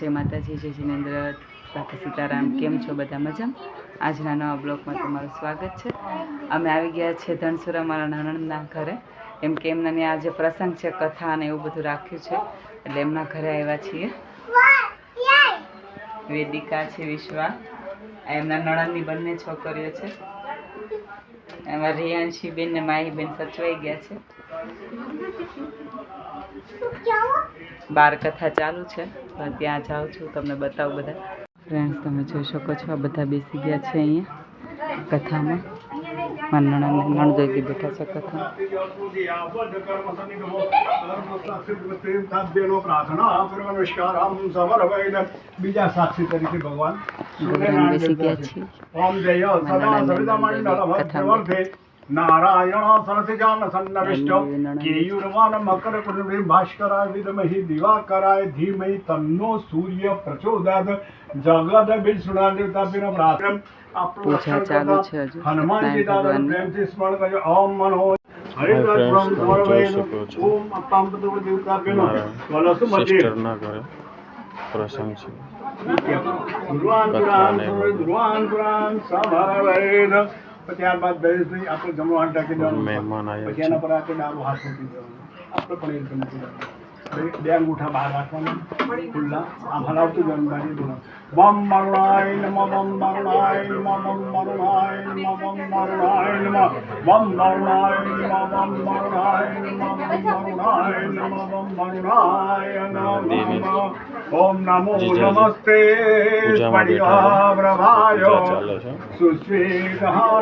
જય માતાજી, જય જિનેન્દ્ર સાથે સીતારામ, કેમ છો બધા મજામાં? આજના નવા બ્લોગમાં તમારું સ્વાગત છે. અમે આવી ગયા છે ધનસુરા મારા નણંદના ઘરે. એમ કે એમના આજે પ્રસંગ છે, કથા અને એવું બધું રાખ્યું છે. એટલે એમના ઘરે આવ્યા છીએ. વેદિકા છે, વિશ્વા. એમના નણંદની બંને છોકરીઓ છે. એમાં રિયાંશી બેન ને માહી બેન સચવાઈ ગયા છે. બાર કથા ચાલુ છે. તો ત્યાં જાઉં છું તમને બતાવું બધા. ફ્રેન્ડ્સ તમે જોઈ શકો છો આ બધા બેસી ગયા છે અહીંયા કથામાં. મારા નણંદ નણદોઈ બેઠા છે કથા. બીજા સાક્ષી તરીકે ભગવાન બેસી ગયા છે. નારાયણ સરસિજાન સન્નવિષ્ટ કેયુરવાન મકર કુંડળી ભાસ્કરાય વિદમહી દિવાકરાય ધીમહી તન્નો સૂર્ય પ્રચોદાત જગદ બિલસુડાદેવતા પિન પ્રાતમ પૂજા ચાલુ છે હજુ હનુમાનજી દાદા પ્રેમથી સ્મરણ કરજો ઓમ મનો સિસ્ટરના ઘરે પ્રસંગ છે ભગવાન પુરાણ આ બાદ પછી દહેશભાઈ આપણે જમણો હાથ ઢાંકી દેવાનો. મહેમાન આવ્યા પછી એના પર આપણે ડાબો હાથ મૂકી દેવાનો. આપણે પણ એ રીતે મૂકી દેવાનો. બે- બે અંગૂઠા બહાર રાખવાના ખુલ્લા આમ હલાવતું જવાનું બાજુ બોલો વમ મરુણાય નમ વમ મરુણાય નમ વમ મરુણાય નમ વમ મરુણાય નમ વમ મરુણાય નમ વમ મરુણાય નમ વમ મરુણાય નમ વમ મરુણાય નમ ઓમ નમો જીજાજી. નમસ્તે પૂજામાં બેઠા છે. પ્રભાયો પૂજા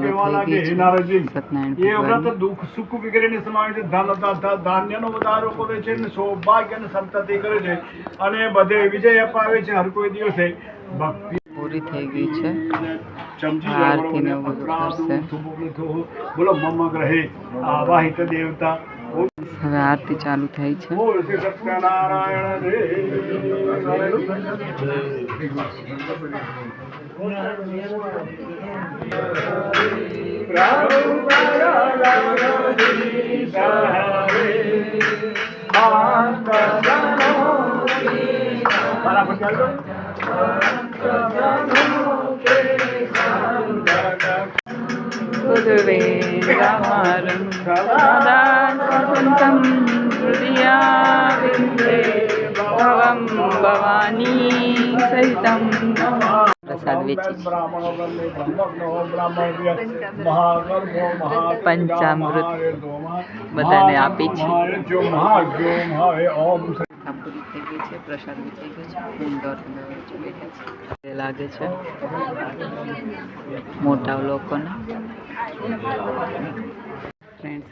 ચાલુ થઈ ગઈ છે. સત્યનારાયણ દુઃખ સુખ વગેરેની સમાવે છે ધાન્યનો વધારો કરે છે અને સૌભાગ્ય અને સંતતિ કરે છે અને બધે વિજય અપાવે છે હર કોઈ દિવસે. ભક્તિ પૂરી થઈ ગઈ છે. આરતી ને બધું કરશે. બોલો મમ ગ્રહે આવાહિત દેવતા. હવે આરતી ચાલુ થઈ છે. બોલ गुरुवे रामारं सदा हृदया विन्दे ભવમ ભવાની સહિતમ પંચામૃત બધાને આપી છે। છે લાગે છે. મોટા લોકોને.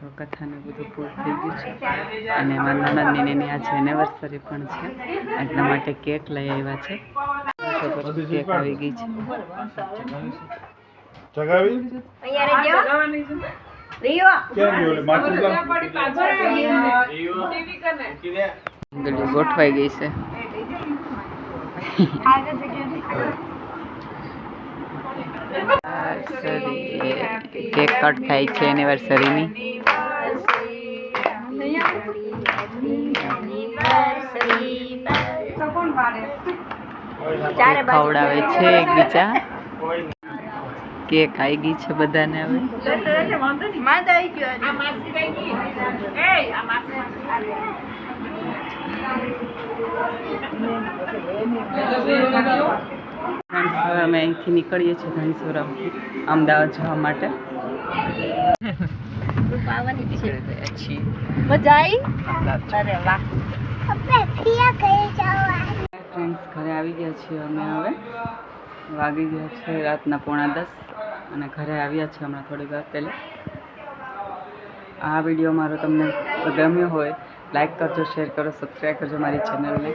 ફ્રેન્ડ્સ કથાને બધું પૂરું થઈ ગયું છે. અને મારા નણંદની આ આજે એનિવર્સરી પણ છે. એટલા માટે કેક લઈ આવ્યા છે. કેક આવી ગઈ છે. ગોઠવાઈ ગઈ છે. કેક કટ થાય છે એનિવર્સરીની ખવડાવે છે એકબીજા કેક આવી ગઈ છે બધાને હવે. અમે અહીંથી નીકળીએ છીએ ધનસુરમ અમદાવાદ જવા માટે. મજા આવી? અરે વાહ. ફ્રેન્ડ્સ ઘરે આવી ગયા છીએ અમે હવે. વાગી ગયા છે રાતના પોણા દસ અને ઘરે આવ્યા છીએ હમણાં થોડી વાર પહેલાં. આ વીડિયો મારો તમને ગમ્યો હોય લાઈક કરજો શેર કરો સબસ્ક્રાઈબ કરજો મારી ચેનલને